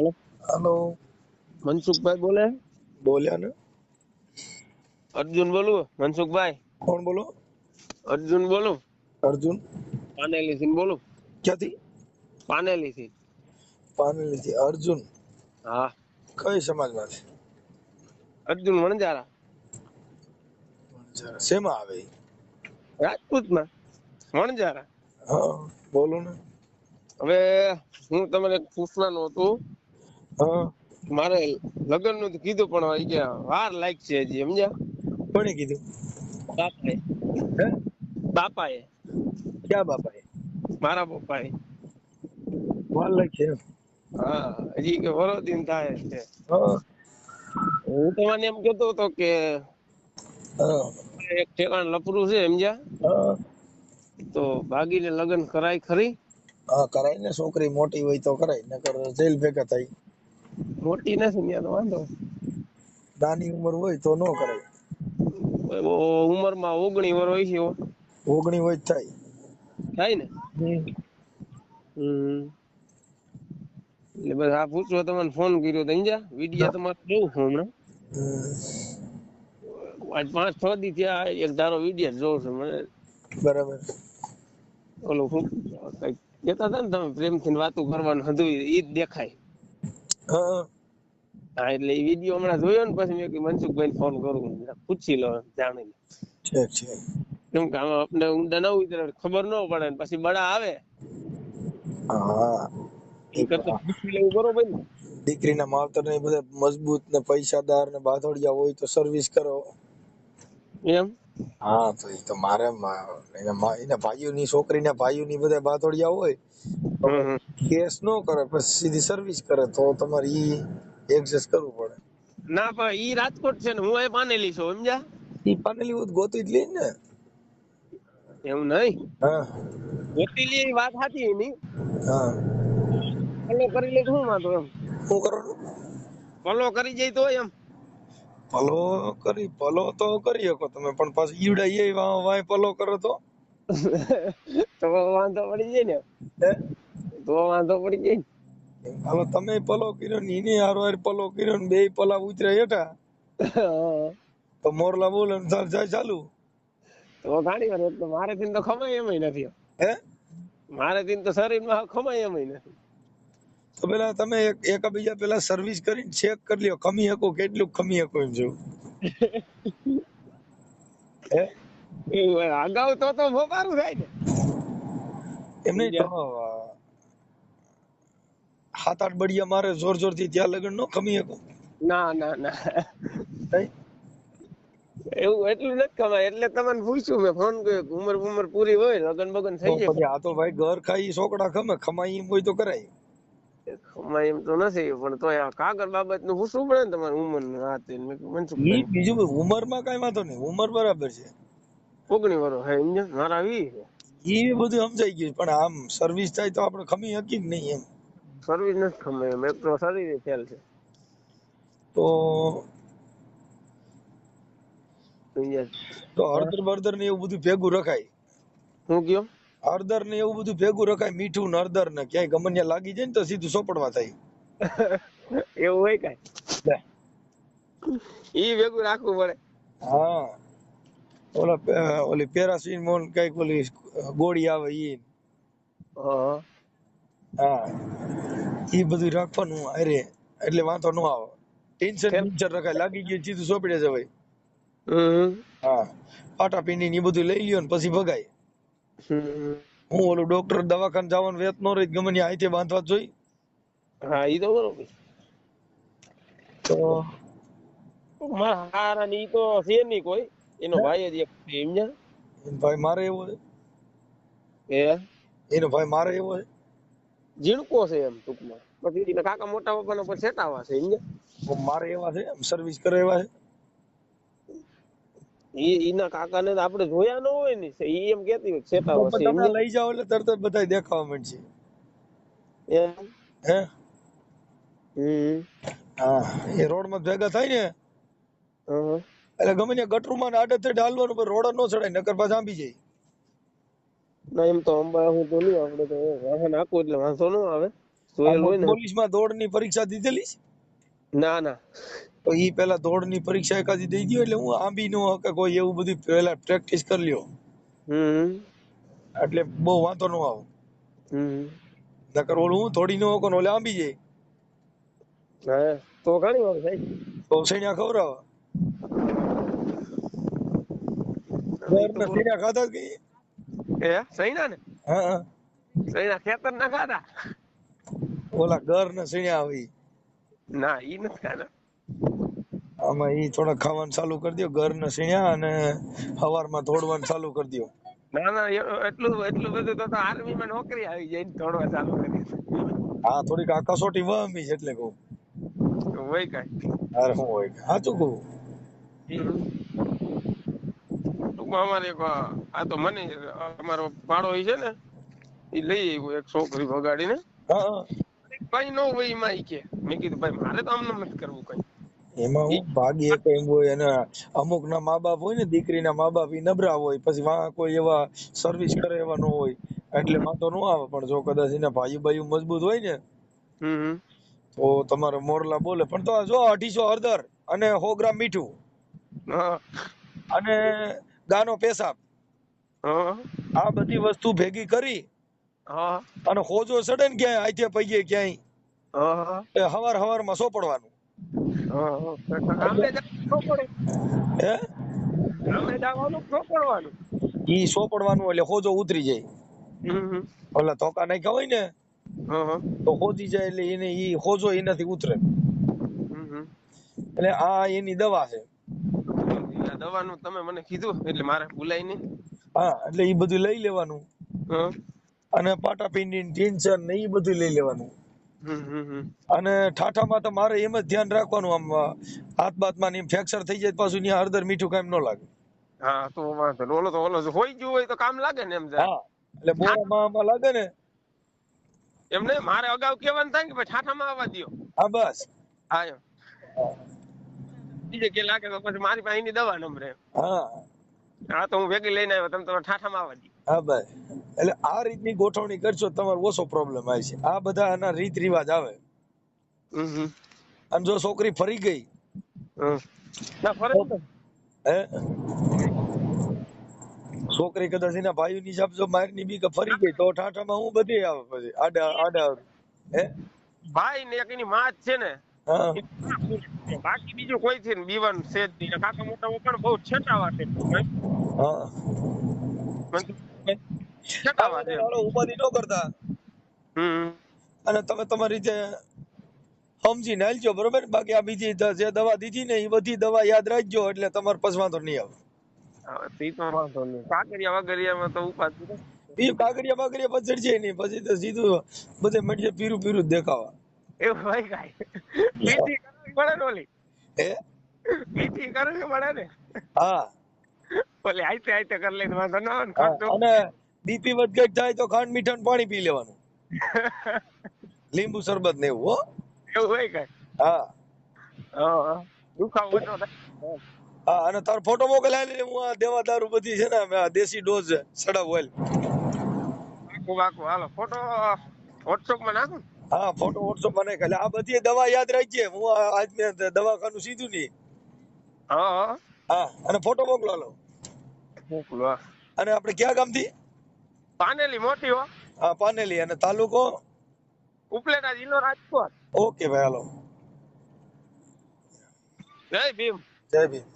Hello. Hello. Mansukhbhai બોલે? બોલ્યા ને? અર્જુન બોલું? મનસુખભાઈ? કોણ બોલો? અર્જુન બોલું? અર્જુન. પાનેલી થી બોલું? ક્યાંથી? પાનેલી થી પાનેલી થી અર્જુન. હા. કઈ સમાજમાંથી અર્જુન વણજારા શેમાં આવે ઈ? રાજપૂતમાં વણજારા હા બોલો ને. હવે હું તમને એક પૂછવાનું હતું. મારે લગ્નનું કીધું પણ હવે કે વાર લાગશે હજી સમજ્યા? કોને કીધું? બાપાએ. હે? બાપાએ. ક્યાં બાપાએ? મારા બાપાએ વાર લાગશે હા હજી કે વરો દિન થાય છે. હા. તમને એમ કેતો હતો કે એક ઠેકાણ લપરું છે સમજ્યા? તો ભાગીને લગ્ન કરાય ખરી? હા કરાય ને છોકરી મોટી હોય તો કરાય નકર જેલ ભેગા થાય. મોટી નથી ત્યાં તો વાંધો. નાની ઉંમર હોય તો ન કરાય ઉંમરમાં ઓગણી વર હોય છે ઓગણી હોય થાય. થાય ને? હમ. એટલે બસ આ પૂછવા તમને ફોન કર્યો તો સમજ્યા? વિડિયા તમારે જોઉં છું હમણાં આજ પાંચ છ દી થયા એક ધારો વિડિયા જોઉં છું મને. બરાબર. ઓલું શું કહેતા હતા ને તમે પ્રેમથી વાતો કરવાનું હતું એ જ દેખાય. હા. હા એટલે એ વીડિયો હમણાં જોયો ને પછી મેં કીધું મનસુખભાઈ ફોન કરું. પૂછી લો ઠીક છે કેમ કે આમાં આપણે ઊંડા ન ઉતરે ખબર ન પડે ને પછી બડા આવે. હા. એ કરતા પૂછી લેવું બરોબર ને? દીકરીના માવતર ને બધા મજબૂત ને પૈસાદાર ને બાધોડિયા હોય તો સર્વિસ કરો. એમ? હા તો એ તો મારે એના એના ભાઈઓની છોકરીના ભાઈઓની બધા બાતોડિયા હોય. કેસ નો કરે પછી સીધી સર્વિસ કરે તો તમારે ઈ એડજસ્ટ કરવું પડે. ના પણ ઈ રાજકોટ છે ને હું એ પાનેલી છું સમજ્યા? ઈ પાનેલી હોય ગોતી જ લે ને. એવું નહીં? હા. ગોતીલી એ વાત સાચી એની. હા. પલો કરી લે શું વાંધો એમ? શું કરવાનું? ફોલો કરી જાય તો એમ. પલો કરી પલો તો કરી શકો તમે પણ પાછું ઈવડા એ વાય પલો કરો તો. તો વાંધો પડી જાય ને. તો વાંધો પડી જાય ને. હાલો તમે પલો કર્યો ને એને હારો હાર પલો કર્યો ને બે પલા ઉતર્યા હેઠા. તો મોરલા બોલે ને ચાલ જાય ચાલુ. તો ઘણી વાર મારે થી તો ખમાય એમ નથી. હે? મારે થી તો શરીરમાં ખમાય એમ નથી. તો પેલા તમે એક એકબીજા પેલા સર્વિસ કરીને ચેક કરી લ્યો ખમી શકો કેટલું ખમી શકો એમ જોવું અગાઉ તો તો મોબારું થાય ને. એમને સાત આઠ બડિયા મારે જોર જોરથી ત્યાં લગન નો ખમી શકો. ના ના ના. એવું એટલું નથી કમાય એટલે તમને પૂછ્યું મેં ફોન કર્યો ઉમર ઉંમર પૂરી હોય લગન બગન થઈ જાય. આ તો ભાઈ ઘર ખાઈ સોકડા ખમે ખમાઈ હોય તો કરાય. જાય એમ તો નથી પણ તોય આ કાગળ બાબતનું પૂછવું પડે ને તમારી ઉંમર ને આ તે મેં કીધું ઈ મનસુખભાઈ બીજું ઉંમરમાં કઈ વાંધો નહીં ઉંમર બરાબર છે. ઓગણી વર્ષ હે સમજ્યા? મારા વી છે. એ બધું સમજાઈ ગયું પણ આમ સર્વિસ થાય તો આપણે ખમી હકી જ નહીં એમ? સર્વિસ નથી ખમાય એમ એક તો શરીરે ખ્યાલ છે. તો તો હળદર બળદર ને એવું બધું ભેગું રખાય. હું કયો? હળદર ને એવું બધું ભેગું રખાય મીઠું ને હળદર ને ક્યાંય ગમનિયા લાગી જાય ને તો સીધું સોપડવા થાય. એવું હોય કઈ? ઈ ભેગું રાખવું પડે. હા. ઓલા ઓલી પેરાસીન મોન કંઈક ઓલી ગોળી આવે ઈ. હા. હા. ઈ બધું રાખવાનું અરે એટલે વાંધો ન આવે. ટેન્શન ટેન્શન રખાય લાગી ગયું સીધું સોપડે છે હમ. હા. પાટા પીની ને બધું લઈ લ્યો ને પછી ભગાય. હું ઓલું ડોક્ટર દવાખાને જવાનું વેત નો રહી ગમે ત્યાં આઈથે બાંધવા જ જોઈ. હા ઈ તો બરોબર. તો મારા હારા ની તો છે નહીં કોઈ. એનો ભાઈ જ એક છે એમ ભાઈ મારે એવો છે. એ એનો ભાઈ મારે એવો છે. ઝીણકો છે એમ ટૂંકમાં. પછી કાકા મોટા પપ્પાનો પર સેટાવા છે એમ મારે એવા છે એમ સર્વિસ કરે એવા છે. ઈના કાકા ને આપણે જોયા ન હોય ને ઈ એમ કેતી હોય કે તો સેટાવા પણ છે તમે લઈ જાઓ એટલે તરત જ બધા દેખાવા માંડશે. હે? હમ. હા એ રોડમાં ભેગા થાય ને. એટલે ગમે ત્યાં ગટરમાં આડે થઈને હાલવાનું પણ રોડ નો ચડાય નકર પાછા આંબી જાય. ના એમ તો અંબા હું તો નહીં આપણે તો વાહન આખું એટલે વાંધો ન આવે. સોયલ હોય ને. પોલીસમાં દોડની પરીક્ષા દીધેલી છે? ના ના. તો ઈ પેલા દોડની પરીક્ષા એકાદી દઈ દ્યો એટલે હું આંબી નો કે કોઈ એવું બધું પેલા પ્રેક્ટિસ કરી લ્યો. હમ. એટલે બહુ વાંધો ન આવે. હમ. નકર ઓલું હું થોડી નો હોકો ને ઓલે આંબી જાય. હા તો ઘણી વાર થાય. તો સૈણ્યા ખવડાવે ઘરના સૈણ્યા ખાધા કે એ સૈના ને? હા હા. ખેતર ના ખાધા? ઓલા ઘર ને સૈણ્યા આવે. ના ઈ નથી ખાના. આમાં ઈ થોડા ખાવાનું ચાલુ કરી દો ઘર ને સીણ્યા અને હવારમાં દોડવાનું ચાલુ કરી દો ના ના એટલું એટલું બધું તો આર્મી માં નોકરી આવી જાય ને દોડવા ચાલુ કરી હા થોડીક આ કસોટી છે એટલે કહું. હોય કઈ. અરે હું હોય સાચું કહું? ટૂંકમાં અમારે એક આ તો મને અમારો પાડો છે ને એ લઈ આવ્યો એક છોકરી વગાડીને હા. કઈ નો હોય એમાં કે. મેં કીધું ભાઈ મારે તો આમ નથી કરવું કઈ. એમાં હું ભાગ્ય કઈ હોય અને અમુક ના મા બાપ હોય ને દીકરીના મા બાપ ઈ નબળા હોય પછી વાં કોઈ એવા સર્વિસ કરે એવા ન હોય એટલે વાંધો ન આવે. પણ જો કદાચ એના ભાઈ ભાઈ મજબૂત હોય ને. તો તમારે મોરલા બોલે. પણ તો જો અઢીસો હળદર અને સો ગ્રામ મીઠું અને ગાનો પેશાબ. આ બધી વસ્તુ ભેગી કરી હા. અને હોજો સડે ને ક્યાંય આઈથે પૈયે ક્યાંય. એ હવાર હવારમાં સોપડવાનું હા પડવાનું. ઈ સોપડવાનું એટલે હોજો ઉતરી જાય. ઓલા ધોકા નાખ્યા હોય ને તો હોજી જાય એટલે એને ઈ હોજો એનાથી ઉતરે. એટલે આ એની દવા છે. દવાનું તમે મને કીધું એટલે મારે ભૂલાય નહીં. હા એટલે ઈ બધું લઈ લેવાનું. અને પાટાપિંડી ટેન્શન ને ઈ બધું લઈ લેવાનું. અને ઠાઠામાં તો મારે એમ જ ધ્યાન રાખવાનું આમ હાથ બાતમાં ને ફ્રેક્ચર થઈ જાય પાછું ત્યાં હળદર મીઠું કામ ન લાગે. હા તો વાંધો નહીં. ઓલો તો ઓલો હોય ગયું હોય તો કામ લાગે ને એમ જાય. હા એટલે બોરામાં આમાં લાગે ને. એમ નહીં મારે અગાઉ કહેવાનું થાય કે ભાઈ ઠાઠામાં આવવા દ્યો. હા બસ. હા એમ. બીજે કે લાગે તો પછી મારી પાસે એની દવા નંબર હા. હા તો હું ભેગી લઈને આવ્યો તમે તમારે ઠાઠામાં આવવા દો હા બસ. એટલે આ રીતની ગોઠવણી કરશો તમારો ઓછો પ્રોબ્લેમ આવે છે. આ બધા આના રીત રિવાજ આવે. અને જો છોકરી ફરી ગઈ ના હે? છોકરી કદાચ એના ભાઈ ની જાપ જો મારની બી ફરી ગઈ તો ઠાઠામાં હું બધી આવે પછી? આડા આડા હે? ભાઈ ને એક એની માં છે ને. બાકી બીજું કોઈ છે ને બીવન છે જ નહીં. કાકા મોટા પણ બહુ છેટાવા છે. હા. ઉપાધિ ન કરતા. અને તમે તમારી જે સમજીને હાલજો બરોબર? બાકી આ બીજી જે દવા દીધી ને એ બધી દવા યાદ રાખજો એટલે તમારે પછી વાંધો નહીં આવે. હવે તો વાંધો નહીં. કાકરિયા વગરિયામાં તો ઉપાધિ એ કાગડિયા બાગડિયા પછી ચડશે નહીં પછી તો સીધું બધે મળીએ પીરું પીરું દેખાવા. એ ભાઈ કાંઈ? પીઠી કરવી પડે ને ઓલી? હે? પીઠી કરવી પડે ને? હા. ઓલી આઈતે આઈતે કરી લઈને વાંધો ના આવે અને બીપી વધઘટ થાય તો ખાંડ મીઠાનું પાણી પી લેવાનું. લીંબુ શરબત ને એવું હો. એવું હોય કઈ? હા. દુખાવો હા અને તારો ફોટો મોકલાય ને હું આ દેવા દારૂ બધી છે ને આ દેશી ડોઝ સડાવ ઓઇલ આખું આખું હાલો ફોટો વોટ્સઅપમાં નાખું હા ફોટો વોટ્સઅપમાં નાખ આ બધી દવા યાદ રાખજે હું આજ મેં દવાખાનું સીધું નહીં. હા હા. હા અને ફોટો મોકલો લો મોકલો અને આપણે ક્યાં ગામથી? પાનેલી મોટી હો. હા પાનેલી અને તાલુકો? ઉપલેટા જિલ્લો રાજકોટ. ઓકે ભાઈ હાલો. જય ભીમ. જય ભીમ.